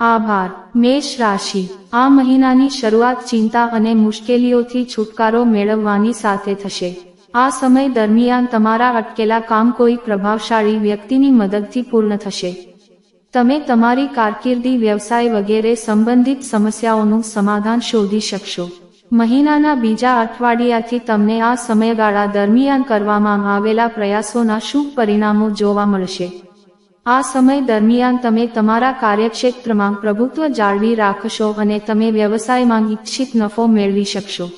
આભાર. મેષ રાશિ. આ મહિનાની શરૂઆત ચિંતા અને મુશ્કેલીઓથી છુટકારો મેળવવાની સાથે થશે. આ સમય દરમિયાન તમારા અટકેલા કામ કોઈ પ્રભાવશાળી વ્યક્તિની મદદથી પૂર્ણ થશે. તમે તમારી કારકિર્દી, વ્યવસાય વગેરે સંબંધિત સમસ્યાઓનું સમાધાન શોધી શકશો. મહિનાના બીજા અઠવાડિયાથી તમને આ સમયગાળા દરમિયાન કરવામાં આવેલા પ્રયાસોના શુભ પરિણામો જોવા મળશે. આ સમય દરમિયાન તમે તમારા કાર્યક્ષેત્રમાં પ્રભુત્વ જાળવી રાખશો અને તમે વ્યવસાયમાં ઇચ્છિત નફો મેળવી શકશો.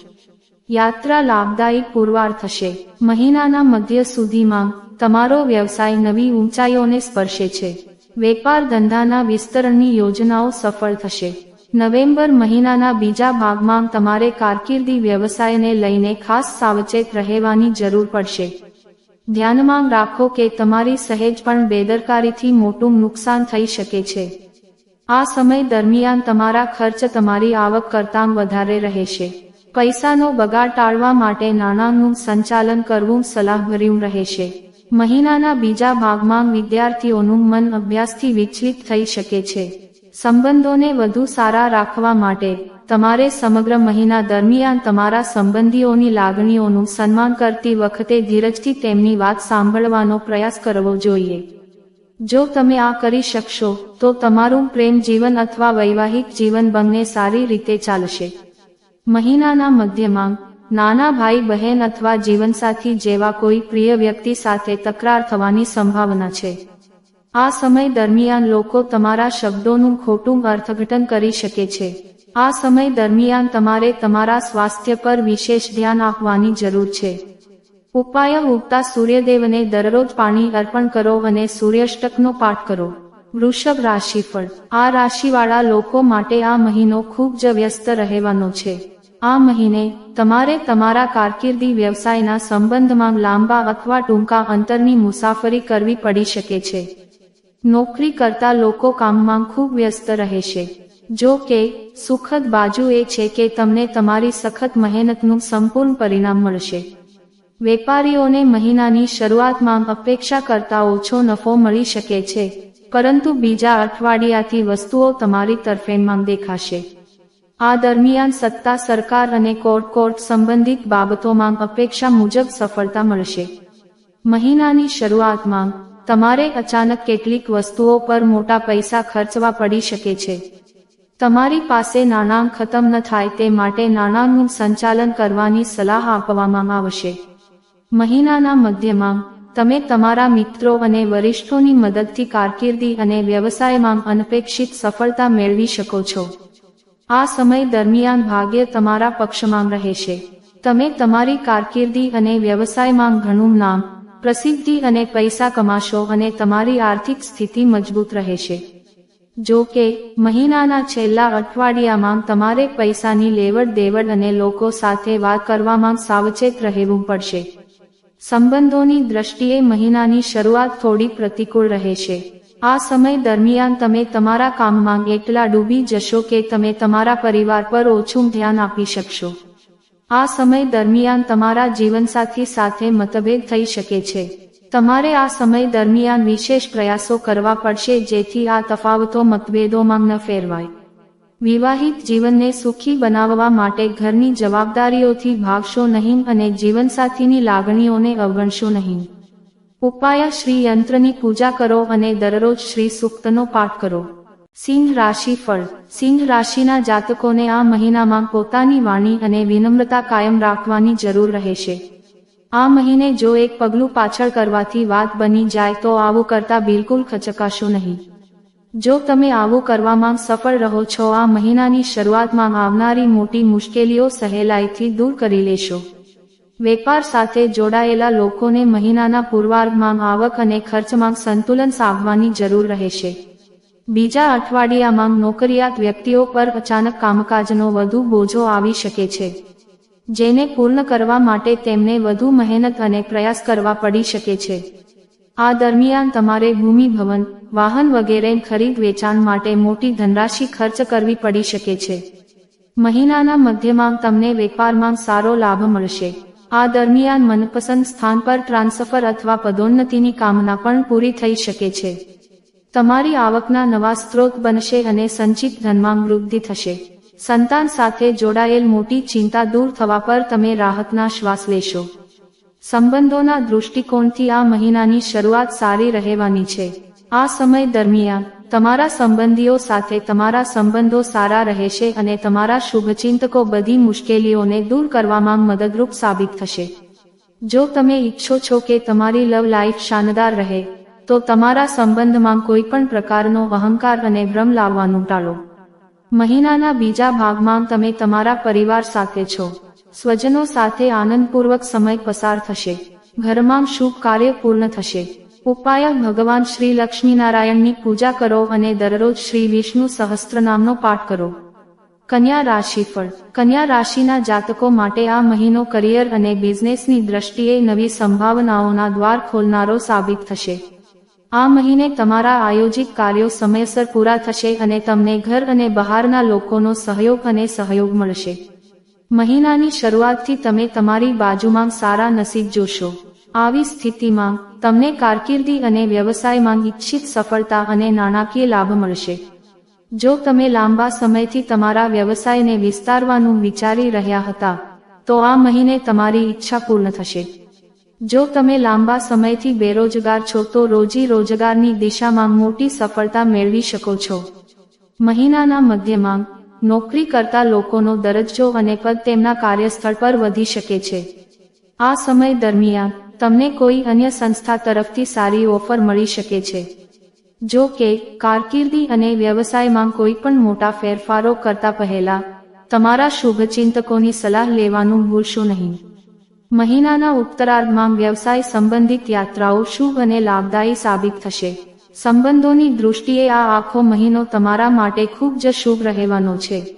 યાત્રા લાભદાયી પુરવાર થશે. મહિનાના મધ્ય સુધીમાં તમારો વ્યવસાય નવી ઊંચાઈઓને સ્પર્શે છે. વેપાર ધંધાના વિસ્તરણની યોજનાઓ સફળ થશે. નવેમ્બર મહિનાના બીજા ભાગમાં તમારે કારકિર્દી વ્યવસાયને લઈને ખાસ સાવચેત રહેવાની જરૂર પડશે. ધ્યાનમાં રાખો કે તમારી સહેજ પણ બેદરકારીથી મોટું નુકસાન થઈ શકે છે. આ સમય દરમિયાન તમારા ખર્ચ તમારી આવક કરતાં વધારે રહેશે. પૈસાનો બગાડ ટાળવા માટે નાણાંનું સંચાલન કરવું સલાહભર્યું રહેશે. મહિનાના બીજા ભાગમાં વિદ્યાર્થીઓનું મન અભ્યાસથી વિચલિત થઈ શકે છે. સંબંધોને વધુ સારા રાખવા માટે તમારે સમગ્ર મહિના દરમિયાન તમારા સંબંધીઓની લાગણીઓનું સન્માન કરતી વખતે ધીરજથી તેમની વાત સાંભળવાનો પ્રયાસ કરવો જોઈએ. જો તમે આ કરી શકશો, તો તમારું પ્રેમ જીવન અથવા વૈવાહિક જીવન બંને સારી રીતે ચાલશે. મહિનાના મધ્યમાં, નાના ભાઈ બહેન અથવા જીવનસાથી જેવા કોઈ પ્રિય વ્યક્તિ સાથે તકરાર થવાની સંભાવના છે. આ સમય દરમિયાન લોકો તમારા શબ્દોનું ખોટું અર્થઘટન કરી શકે છે. આ સમય દરમિયાન તમારે તમારા સ્વાસ્થ્ય પર વિશેષ ધ્યાન આપવાની જરૂર છે. ઉપાય ઉગતા સૂર્યદેવને દરરોજ પાણી અર્પણ કરો અને સૂર્યષ્ટકનો પાઠ કરો. વૃષભ રાશિફળ. આ રાશિવાળા લોકો માટે આ મહિનો ખૂબ જ વ્યસ્ત રહેવાનો છે. આ મહિને તમારે તમારા કારકિર્દી વ્યવસાયના સંબંધમાં લાંબા અથવા ટૂંકા અંતરની મુસાફરી કરવી પડી શકે છે. નોકરી કરતા લોકો કામમાં ખૂબ વ્યસ્ત રહેશે. જો કે, સુખદ બાજુ એ છે કે તમને તમારી સખત મહેનતનું સંપૂર્ણ પરિણામ મળશે. વેપારીઓને મહિનાની શરૂઆતમાં અપેક્ષા કરતા ઓછો નફો મળી શકે છે, પરંતુ બીજા અઠવાડિયાથી વસ્તુઓ તમારી તરફેણમાં દેખાશે. આ દરમિયાન સત્તા સરકાર અને કોર્ટ કોર્ટ સંબંધિત બાબતોમાં અપેક્ષા મુજબ સફળતા મળશે. મહિનાની શરૂઆતમાં તમારે અચાનક કેટલીક વસ્તુઓ પર મોટા પૈસા ખર્ચવા પડી શકે છે. તમારી પાસે નાણાં ખતમ ન થાય તે માટે નાણાંનું સંચાલન કરવાની સલાહ આપવામાં આવશે. મહિનાના મધ્યમાં, તમે તમારા મિત્રો અને વરિષ્ઠોની મદદથી કારકિર્દી અને વ્યવસાયમાં અનપેક્ષિત સફળતા મેળવી શકો છો. આ સમય દરમિયાન ભાગ્ય તમારા પક્ષમાં રહેશે. તમે તમારી કારકિર્દી અને વ્યવસાયમાં ઘણું નામ, પ્રસિદ્ધિ અને પૈસા કમાશો અને તમારી આર્થિક સ્થિતિ મજબૂત રહેશે. જો કે, મહિનાના છેલ્લા અઠવાડિયામાં તમારે પૈસાની લેવડ દેવડ અને લોકો સાથે વાત કરવામાં સાવચેત રહેવું પડશે. સંબંધોની દ્રષ્ટિએ મહિનાની શરૂઆત થોડી પ્રતિકૂળ રહેશે આ સમય દરમિયાન તમે તમારા કામમાં એટલા ડૂબી જશો કે તમે તમારા પરિવાર પર ઓછું ધ્યાન આપી શકશો. આ સમય દરમિયાન તમારા જીવનસાથી સાથે મતભેદ થઈ શકે છે. તમારે આ સમય દરમિયાન વિશેષ પ્રયાસો કરવા પડશે જેથી આ તફાવતો મતભેદોમાં ન ફેરવાય. વિવાહિત જીવનને સુખી બનાવવા માટે ઘરની જવાબદારીઓથી ભાગશો નહીં અને જીવનસાથીની લાગણીઓને અવગણશો નહીં. ઉપાય શ્રી યંત્રની પૂજા કરો અને દરરોજ શ્રી સૂક્તનો પાઠ કરો. સિંહ રાશિ ફળ. સિંહ રાશિના જાતકોને આ મહિનામાં પોતાની વાણી અને વિનમ્રતા કાયમ રાખવાની જરૂર રહેશે. આ મહિને જો એક પગલું પાછળ કરવાથી વાત બની જાય તો આવું કરતા બિલકુલ ખચકાશો નહીં. જો તમે આવું કરવામાં સફળ રહો છો, આ મહિનાની શરૂઆતમાં આવનારી મોટી મુશ્કેલીઓ સહેલાઈથી દૂર કરી લેશો. વેપાર સાથે જોડાયેલા લોકોને મહિનાના પૂર્વાર્ધમાં આવક અને ખર્ચમાં સંતુલન સાધવાની જરૂર રહેશે. બીજા અઠવાડિયામાં નોકરિયાત વ્યક્તિઓ પર અચાનક કામકાજનો વધુ બોજો આવી શકે છે. જેને પૂર્ણ કરવા માટે તેમને વધુ મહેનત અને પ્રયાસ કરવા પડી શકે છે. આ દરમિયાન તમારે ભૂમિ, ભવન, વાહન વગેરે ખરીદ વેચાણ માટે મોટી ધનરાશિ ખર્ચ કરવી પડી શકે છે. મહિનાના મધ્યમાં તમને વેપારમાં સારો લાભ મળશે. આ દરમિયાન મનપસંદ સ્થાન પર ટ્રાન્સફર અથવા પદોન્નતિની કામના પણ પૂરી થઈ શકે છે. તમારી આવકના નવા સ્ત્રોત બનશે અને સંચિત ધનમાં વૃદ્ધિ થશે. સંતાન સાથે જોડાયેલ મોટી ચિંતા દૂર થવા પર તમે રાહતના શ્વાસ લેશો. સંબંધોના દૃષ્ટિકોણથી આ મહિનાની શરૂઆત સારી રહેવાની છે. આ સમય દરમિયાન, તમારા સંબંધીઓ સાથે તમારા સંબંધો સારા રહેશે અને તમારા શુભચિંતકો બધી મુશ્કેલીઓને દૂર કરવામાં મદદરૂપ સાબિત થશે. જો તમે ઈચ્છો છો કે તમારી લવ લાઈફ શાનદાર રહે, તો તમારા સંબંધમાં કોઈ પણ પ્રકારનો અહંકાર અને ભ્રમ લાવવાનું ટાળો. મહિનાના બીજા ભાગમાં તમે તમારા પરિવાર સાથે છો. સ્વજનો સાથે આનંદપૂર્વક સમય પસાર થશે. ઘરમાં શુભ કાર્ય પૂર્ણ થશે. ઉપાય, ભગવાન શ્રી લક્ષ્મીનારાયણની પૂજા કરો અને દરરોજ શ્રી વિષ્ણુ સહસ્ત્રનામનો પાઠ કરો. કન્યા રાશિફળ કન્યા રાશિના જાતકો માટે આ મહિનો કરિયર અને બિઝનેસની દ્રષ્ટિએ નવી સંભાવનાઓના દ્વાર ખોલનારો સાબિત થશે. આ મહિને તમારા આયોજિત કાર્યો સમયસર પૂરા થશે અને તમને ઘર અને બહારના લોકોનો સહયોગ અને સહયોગ મળશે. મહિનાની શરૂઆતથી તમે તમારી બાજુમાં સારા નસીબ જોશો. આવી સ્થિતિમાં, તમને કારકિર્દી અને વ્યવસાયમાં ઈચ્છિત સફળતા અને નાણાકીય લાભ મળશે. જો તમે લાંબા સમયથી તમારા વ્યવસાયને વિસ્તારવાનું વિચારી રહ્યા હતા, તો આ મહિને તમારી ઈચ્છા પૂર્ણ થશે. જો તમે લાંબા સમયથી બેરોજગાર છો તો રોજી રોજગારની દિશામાં મોટી સફળતા મેળવી શકો છો. મહિનાના મધ્યમાં નોકરી કરતા લોકોનો દરજ્જો અને પદ તેમના કાર્યસ્થળ પર વધી શકે છે. આ સમય દરમિયાન તમને કોઈ અન્ય સંસ્થા તરફથી સારી ઓફર મળી શકે છે. જો કે, કારકિર્દી અને વ્યવસાયમાં કોઈ પણ મોટા ફેરફારો કરતા પહેલા તમારા શુભચિંતકોની સલાહ લેવાનું ભૂલશો નહીં. મહિનાના ઉત્તરાર્ધમાં વ્યવસાય સંબંધિત યાત્રાઓ શુભ અને લાભદાયી સાબિત થશે. સંબંધોની દૃષ્ટિએ આ આખો મહિનો તમારા માટે ખૂબ જ શુભ રહેવાનો છે.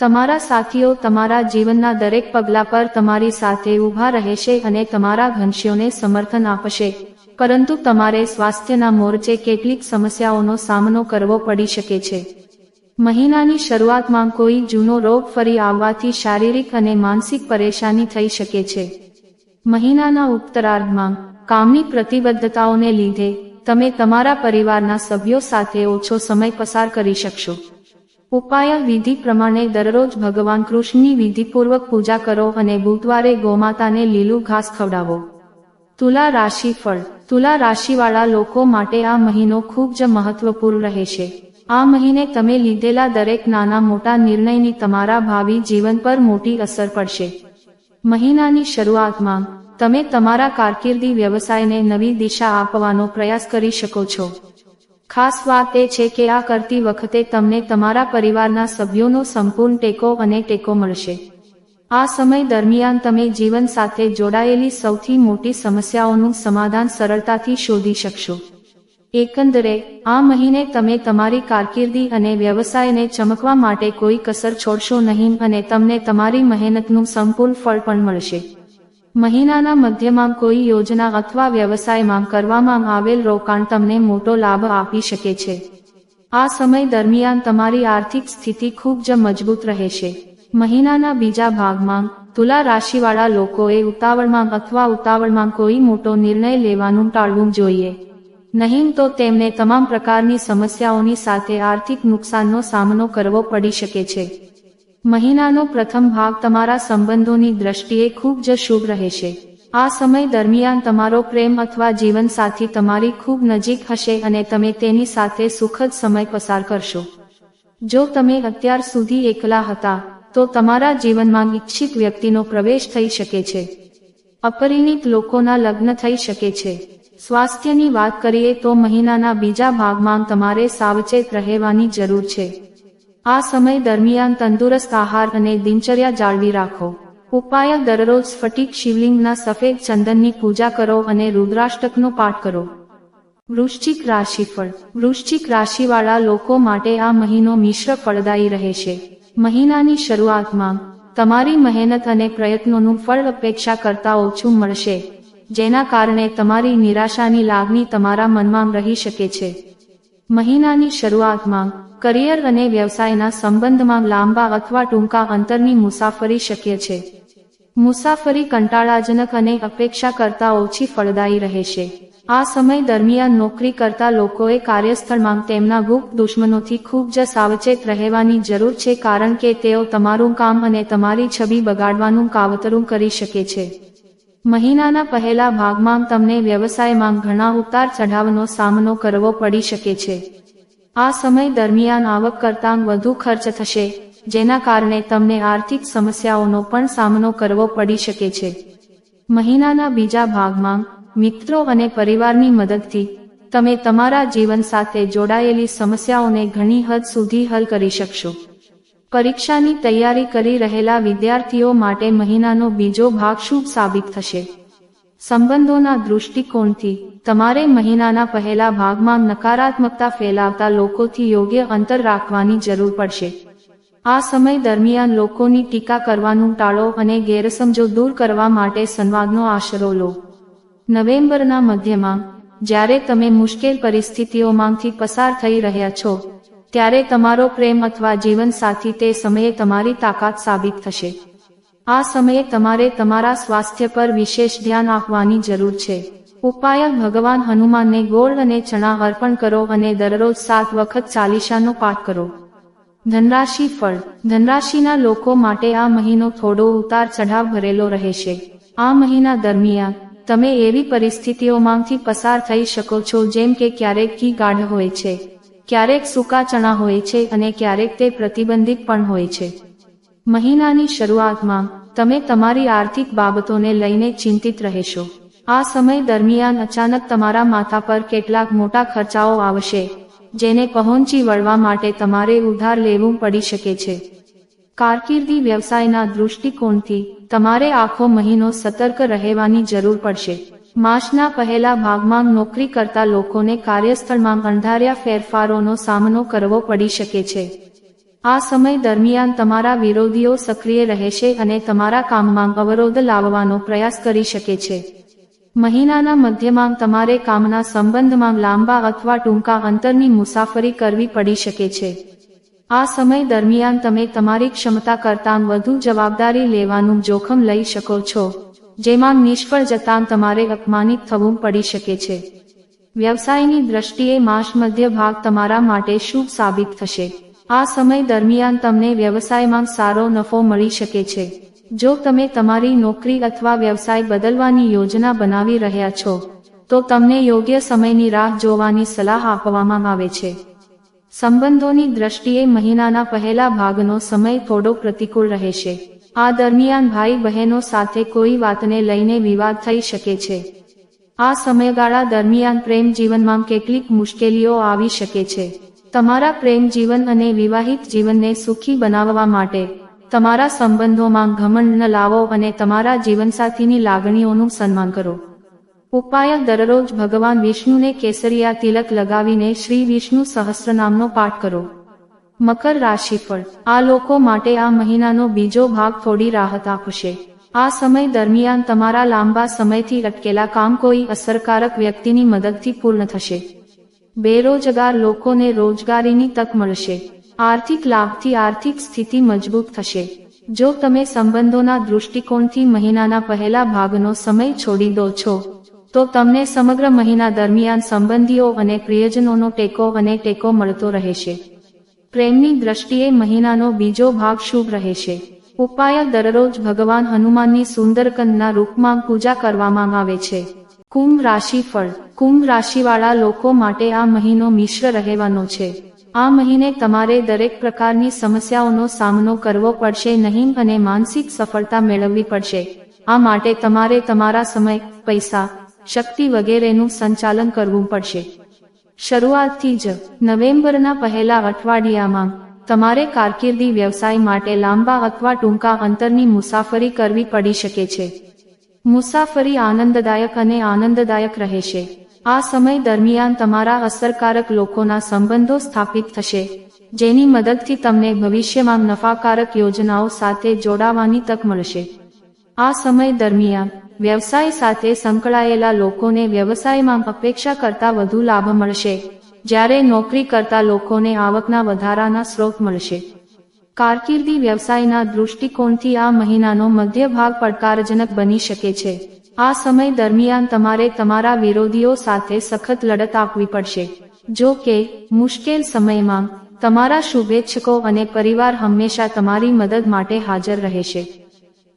તમારા સાથીઓ તમારા જીવનના દરેક પગલા પર તમારી સાથે ઊભા રહેશે અને તમારા ઘનશ્યોને સમર્થન આપશે. પરંતુ તમારે સ્વાસ્થ્યના મોરચે કેટલીક સમસ્યાઓનો સામનો કરવો પડી શકે છે. મહિનાની શરૂઆતમાં કોઈ જૂનો રોગ ફરી આવવાથી શારીરિક અને માનસિક પરેશાની થઈ શકે છે. મહિનાના ઉત્તરાર્ધમાં કામની પ્રતિબદ્ધતાઓને લીધે તમે તમારા પરિવારના સભ્યો સાથે ઓછો સમય પસાર કરી શકશો. ઉપાય વિધિ પ્રમાણે દરરોજ ભગવાન કૃષ્ણની વિધિપૂર્વક પૂજા કરો અને બુધવારે ગોમાતાને લીલું ઘાસ ખવડાવો. તુલા રાશિ ફળ. તુલા રાશિવાળા લોકો માટે આ મહિનો ખૂબ જ મહત્વપૂર્ણ રહેશે. આ મહિને તમે લીધેલા દરેક નાના મોટા નિર્ણયની તમારા ભાવિ જીવન પર મોટી અસર પડશે. મહિનાની શરૂઆતમાં, તમે તમારા કારકિર્દી વ્યવસાયને નવી દિશા આપવાનો પ્રયાસ કરી શકો છો. ખાસ વાત એ છે કે આ કરતી વખતે તમને તમારા પરિવારના સભ્યોનો સંપૂર્ણ ટેકો અને ટેકો મળશે. આ સમય દરમિયાન તમે જીવન સાથે જોડાયેલી સૌથી મોટી સમસ્યાઓનું સમાધાન સરળતાથી શોધી શકશો. એકંદરે, આ મહિને તમે તમારી કારકિર્દી અને વ્યવસાયને ચમકવા માટે કોઈ કસર છોડશો નહીં અને તમને તમારી મહેનતનું સંપૂર્ણ ફળ પણ મળશે. મહિનાના મધ્યમાં કોઈ યોજના અથવા વ્યવસાયમાં કરવામાં આવેલ રોકાણ તમને મોટો લાભ આપી શકે છે. આ સમય દરમિયાન તમારી આર્થિક સ્થિતિ ખૂબ જ મજબૂત રહેશે. મહિનાના બીજા ભાગમાં, તુલા રાશિવાળા લોકોએ ઉતાવળમાં અથવા ઉતાવળમાં કોઈ મોટો નિર્ણય લેવાનું ટાળવું જોઈએ. નહીં તો તેમને તમામ પ્રકારની સમસ્યાઓની સાથે આર્થિક નુકસાનનો સામનો કરવો પડી શકે છે. મહિનાનો પ્રથમ ભાગ તમારા સંબંધોની દ્રષ્ટિએ ખૂબ જ શુભ રહેશે. આ સમય દરમિયાન તમારો પ્રેમ અથવા જીવનસાથી તમારી ખૂબ નજીક હશે અને તમે તેની સાથે સુખદ સમય પસાર કરશો. જો તમે અત્યાર સુધી એકલા હતા, તો તમારા જીવનમાં ઇચ્છિત વ્યક્તિનો પ્રવેશ થઈ શકે છે. અપરિણિત લોકોના લગ્ન થઈ શકે છે. સ્વાસ્થ્યની વાત કરીએ તો મહિનાના બીજા ભાગમાં તમારે સાવચેત રહેવાની જરૂર છે. આ સમય દરમિયાન તંદુરસ્ત આહાર અને દિનચર્યા જાળવી રાખો. ઉપાય દરરોજ સ્ફટિક શિવલિંગના સફેદ ચંદનની પૂજા કરો અને રુદ્રાષ્ટકનો પાઠ કરો. વૃશ્ચિક રાશિફળ. વૃશ્ચિક રાશિવાળા લોકો માટે આ મહિનો મિશ્ર ફળદાયી રહેશે. મહિનાની શરૂઆતમાં તમારી મહેનત અને પ્રયત્નોનું ફળ અપેક્ષા કરતા ઓછું મળશે. જેના કારણે તમારી નિરાશાની લાગણી તમારા મનમાં રહી શકે છે. મહિનાની શરૂઆતમાં કરિયર અને વ્યવસાયના સંબંધમાં લાંબા અથવા ટૂંકા અંતરની મુસાફરી શક્ય છે. મુસાફરી કંટાળાજનક અને અપેક્ષા કરતા ઓછી ફળદાયી રહેશે. આ સમય દરમિયાન નોકરી કરતા લોકોએ કાર્યસ્થળમાં તેમના ગુપ્ત દુશ્મનોથી ખૂબ જ સાવચેત રહેવાની જરૂર છે કારણ કે તેઓ તમારું કામ અને તમારી છબી બગાડવાનું કાવતરું કરી શકે છે. મહિનાના પહેલા ભાગમાં તમને વ્યવસાયમાં ઘણા ઉતાર ચઢાવનો સામનો કરવો પડી શકે છે. આ સમય દરમિયાન આવક કરતાં વધુ ખર્ચ થશે, જેના કારણે તમને આર્થિક સમસ્યાઓનો પણ સામનો કરવો પડી શકે છે. મહિનાના બીજા ભાગમાં, મિત્રો અને પરિવારની મદદથી, તમે તમારા જીવન સાથે જોડાયેલી સમસ્યાઓને ઘણી હદ સુધી હલ કરી શકશો. પરીક્ષાની તૈયારી કરી રહેલા વિદ્યાર્થીઓ માટે મહિનાનો બીજો ભાગ શુભ સાબિત થશે. સંબંધોના દૃષ્ટિકોણથી, તમારે મહિનાના પહેલા ભાગમાં નકારાત્મકતા ફેલાવતા લોકોથી યોગ્ય અંતર રાખવાની જરૂર પડશે. આ સમય દરમિયાન લોકોની ટીકા કરવાનું ટાળો અને ગેરસમજો દૂર કરવા માટે સંવાદનો આશરો લો. નવેમ્બરના મધ્યમાં, જ્યારે તમે મુશ્કેલ પરિસ્થિતિઓમાંથી પસાર થઈ રહ્યા છો ત્યારે તમારો પ્રેમ અથવા જીવનસાથી તે સમયે તમારી તાકાત સાબિત થશે. આ સમયે તમારે તમારા સ્વાસ્થ્ય પર વિશેષ ધ્યાન આપવાની જરૂર છે. ઉપાય, ભગવાન હનુમાનને ગોળ અને ચણા અર્પણ કરો અને દરરોજ સાત વખત ચાલીસાનો પાઠ કરો. ધનરાશિ ફળ. ધનરાશિના લોકો માટે આ મહિનો થોડો ઉતાર ચઢાવ ભરેલો રહેશે. આ મહિના દરમિયાન, તમે એવી પરિસ્થિતિઓમાંથી પસાર થઈ શકો છો જેમ કે ક્યારેક ઘી ગાઢ હોય છે. ક્યારેક સૂકા ચણા હોય છે અને ક્યારેક તે પ્રતિબંધિત પણ હોય છે. મહિનાની શરૂઆતમાં, તમે તમારી આર્થિક બાબતોને લઈને ચિંતિત રહેશો. આ સમય દરમિયાન અચાનક તમારા માથા પર કેટલાક મોટા ખર્ચાઓ આવશે, જેને પહોંચી વળવા માટે તમારે ઉધાર લેવું પડી શકે છે. કારકિર્દી વ્યવસાયના દૃષ્ટિકોણથી, તમારે આખો મહિનો સતર્ક રહેવાની જરૂર પડશે. માસના પહેલા ભાગમાં નોકરી કરતા લોકોને કાર્યસ્થળમાં અંધાર્યા ફેરફારોનો સામનો કરવો પડી શકે છે. આ સમય દરમિયાન તમારા વિરોધીઓ સક્રિય રહેશે અને તમારા કામમાં અવરોધ લાવવાનો પ્રયાસ કરી શકે છે. મહિનાના મધ્યમાં તમારે કામના સંબંધમાં લાંબા અથવા ટૂંકા અંતરની મુસાફરી કરવી પડી શકે છે. આ સમય દરમિયાન તમે તમારી ક્ષમતા કરતાં વધુ જવાબદારી લેવાનું જોખમ લઈ શકો છો. જેમાં નિષ્ફળ જતાં તમારે અપમાનિત થવું પડી શકે છે. વ્યવસાયની દ્રષ્ટિએ માસ મધ્ય ભાગ તમારા માટે શુભ સાબિત થશે. આ સમય દરમિયાન તમને વ્યવસાયમાં સારો નફો મળી શકે છે. જો તમે તમારી નોકરી અથવા વ્યવસાય બદલવાની યોજના બનાવી રહ્યા છો, તો તમને યોગ્ય સમયની રાહ જોવાની સલાહ આપવામાં આવે છે. સંબંધોની દ્રષ્ટિએ મહિનાના પહેલા ભાગનો સમય થોડો પ્રતિકૂળ રહેશે. આ દરમિયાન ભાઈ બહેનો સાથે કોઈ વાતને લઈને વિવાદ થઈ શકે છે. આ સમયગાળા દરમિયાન પ્રેમ જીવનમાં કેટલીક મુશ્કેલીઓ આવી શકે છે. તમારા પ્રેમ જીવન અને વિવાહિત જીવનને સુખી બનાવવા માટે તમારા સંબંધોમાં ઘમંડ ન લાવો અને તમારા જીવનસાથીની લાગણીઓનું સન્માન કરો. ઉપાય દરરોજ ભગવાન વિષ્ણુને કેસરિયા તિલક લગાવીને શ્રી વિષ્ણુ સહસ્રનામનો પાઠ કરો. મકર રાશિફળ આ લોકો માટે આ મહિનાનો બીજો ભાગ થોડી રાહત આપશે. આ સમય દરમિયાન તમારા લાંબા સમયથી અટકેલા કામ કોઈ અસરકારક વ્યક્તિની મદદથી પૂર્ણ થશે. બેરોજગાર લોકોને રોજગારીની તક મળશે. આર્થિક લાભથી આર્થિક સ્થિતિ મજબૂત થશે. જો તમે સંબંધોના દૃષ્ટિકોણથી મહિનાના પહેલા ભાગનો સમય છોડી દો છો, તો તમને સમગ્ર મહિના દરમિયાન સંબંધીઓ અને પ્રિયજનોનો ટેકો અને ટેકો મળતો રહેશે. પ્રેમની દ્રષ્ટિએ મહિનાનો બીજો ભાગ શુભ રહેશે. ઉપાય દરરોજ ભગવાન હનુમાનની સુંદરકંદના રૂપમાં પૂજા કરવામાં આવે છે. કુંભ રાશિ ફળ. કુંભ રાશિવાળા લોકો માટે આ મહિનો મિશ્ર રહેવાનો છે. આ મહિને તમારે દરેક પ્રકારની સમસ્યાઓનો સામનો કરવો પડશે નહીં અને માનસિક સફળતા મેળવવી પડશે. આ માટે તમારે તમારા સમય, પૈસા, શક્તિ વગેરેનું સંચાલન કરવું પડશે. શરૂઆતથી જ નવેમ્બરના પહેલા અઠવાડિયામાં તમારે કારકિર્દી વ્યવસાય માટે લાંબા અથવા ટૂંકા અંતરની મુસાફરી કરવી પડી શકે છે. મુસાફરી આનંદદાયક અને આનંદદાયક રહેશે. આ સમય દરમિયાન તમારા અસરકારક લોકોના સંબંધો સ્થાપિત થશે, જેની મદદથી તમને ભવિષ્યમાં નફાકારક યોજનાઓ સાથે જોડાવાની તક મળશે. આ સમય દરમિયાન વ્યવસાય સાથે સંકળાયેલા લોકોને વ્યવસાયમાં અપેક્ષા કરતા વધુ લાભ મળશે. જ્યારે નોકરી કરતા લોકોને આવકના વધારાના સ્ત્રોત મળશે. કારકિર્દી વ્યવસાયના દૃષ્ટિકોણથી આ મહિનાનો મધ્ય ભાગ પડકારજનક બની શકે છે. આ સમય દરમિયાન તમારે તમારા વિરોધીઓ સાથે સખત લડત આપવી પડશે. જો કે, મુશ્કેલ સમયમાં તમારા શુભેચ્છકો અને પરિવાર હંમેશા તમારી મદદ માટે હાજર રહેશે.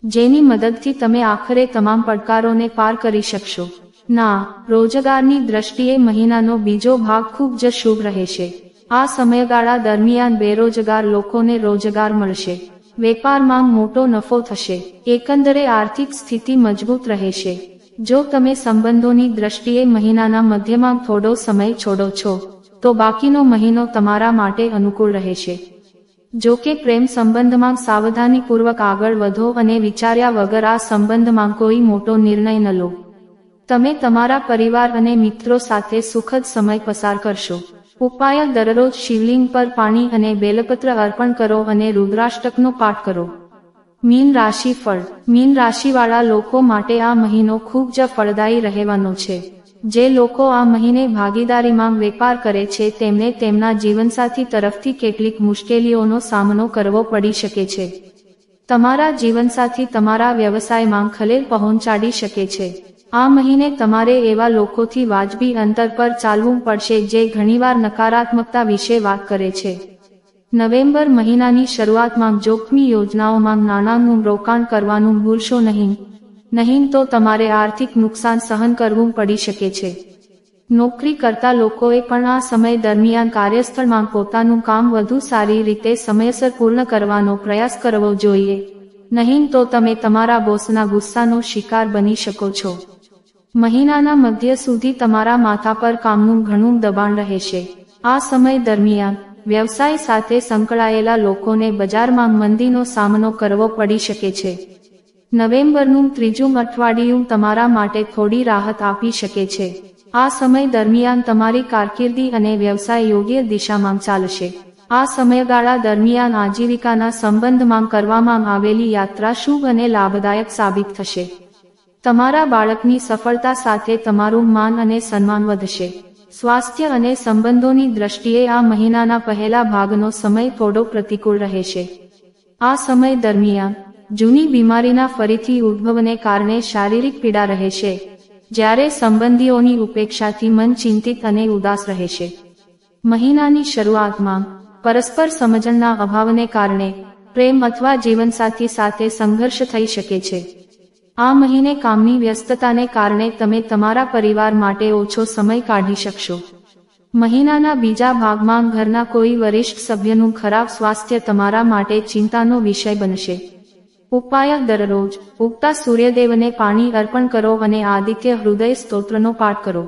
જેની મદદથી તમે આખરે તમામ પડકારોને પાર કરી શકશો. ના, રોજગારની દ્રષ્ટિએ મહિનાનો બીજો ભાગ ખૂબ જ શુભ રહેશે. આ સમયગાળા દરમિયાન બેરોજગાર લોકોને રોજગાર મળશે. વેપારમાં મોટો નફો થશે. એકંદરે આર્થિક સ્થિતિ મજબૂત રહેશે. જો તમે સંબંધોની દ્રષ્ટિએ મહિનાના મધ્યમાં થોડો સમય છોડો છો, તો બાકીનો મહિનો તમારા માટે અનુકૂળ રહેશે. જો કે પ્રેમ સંબંધમાં સાવધાનીપૂર્વક આગળ વધો અને વિચાર્યા વગર આ સંબંધમાં કોઈ મોટો નિર્ણય ન લો. તમે તમારા પરિવાર અને મિત્રો સાથે સુખદ સમય પસાર કરશો. ઉપાય દરરોજ શિવલિંગ પર પાણી અને બેલપત્ર અર્પણ કરો અને રુદ્રાષ્ટકનો પાઠ કરો. મીન રાશિ ફળ. મીન રાશિવાળા લોકો માટે આ મહિનો ખૂબ જ ફળદાયી રહેવાનો છે. જે લોકો આ મહિને ભાગીદારીમાં વેપાર કરે છે, તેમને તેમના જીવનસાથી તરફથી કેટલીક મુશ્કેલીઓનો સામનો કરવો પડી શકે છે. તમારા જીવનસાથી તમારા વ્યવસાયમાં ખલેલ પહોંચાડી શકે છે. આ મહિને તમારે એવા લોકોથી વાજબી અંતર પર ચાલવું પડશે જે ઘણીવાર નકારાત્મકતા વિશે વાત કરે છે. નવેમ્બર મહિનાની શરૂઆતમાં જોખમી યોજનાઓમાં નાણાંનું રોકાણ કરવાનું ભૂલશો નહીં. નહીં તો તમારે આર્થિક નુકસાન સહન કરવું પડી શકે છે. નોકરી કરતા લોકોએ પણ આ સમય દરમિયાન કાર્યસ્થળમાં પોતાનું કામ વધુ સારી રીતે સમયસર પૂર્ણ કરવાનો પ્રયાસ કરવો જોઈએ. નહીં તો તમે તમારા બોસના ગુસ્સાનો શિકાર બની શકો છો. મહિનાના મધ્ય સુધી તમારા માથા પર કામનું ઘણું દબાણ રહેશે. આ સમય દરમિયાન વ્યવસાય સાથે સંકળાયેલા લોકોને બજારમાં મંદીનો સામનો કરવો પડી શકે છે. નવેમ્બરનું ત્રીજું અઠવાડિયું તમારા માટે થોડી રાહત આપી શકે છે. આ સમય દરમિયાન તમારી કારકિર્દી અને વ્યવસાય યોગ્ય દિશામાં ચાલશે. આ સમયગાળા દરમિયાન આજીવિકાના સંબંધમાં કરવામાં આવેલી યાત્રા શુભ અને લાભદાયક સાબિત થશે. તમારા બાળકની સફળતા સાથે તમારું માન અને સન્માન વધશે. સ્વાસ્થ્ય અને સંબંધોની દ્રષ્ટિએ આ મહિનાના પહેલા ભાગનો સમય થોડો પ્રતિકૂળ રહેશે. આ સમય દરમિયાન જૂની બીમારીના ફરીથી ઉદ્ભવને કારણે શારીરિક પીડા રહેશે જ્યારે સંબંધીઓની ઉપેક્ષાથી મન ચિંતિત અને ઉદાસ રહેશે મહિનાની શરૂઆતમાં પરસ્પર સમજણના અભાવને કારણે પ્રેમ અથવા જીવનસાથી સાથે સંઘર્ષ થઈ શકે છે. આ મહિને કામની વ્યસ્તતાને કારણે તમે તમારા પરિવાર માટે ઓછો સમય કાઢી શકશો. મહિનાના બીજા ભાગમાં ઘરના કોઈ વરિષ્ઠ સભ્યનું ખરાબ સ્વાસ્થ્ય તમારા માટે ચિંતાનો વિષય બનશે. ઉપાય દરરોજ ઉગતા સૂર્યદેવને પાણી અર્પણ કરો અને આદિત્ય હૃદય સ્તોત્રનો પાઠ કરો.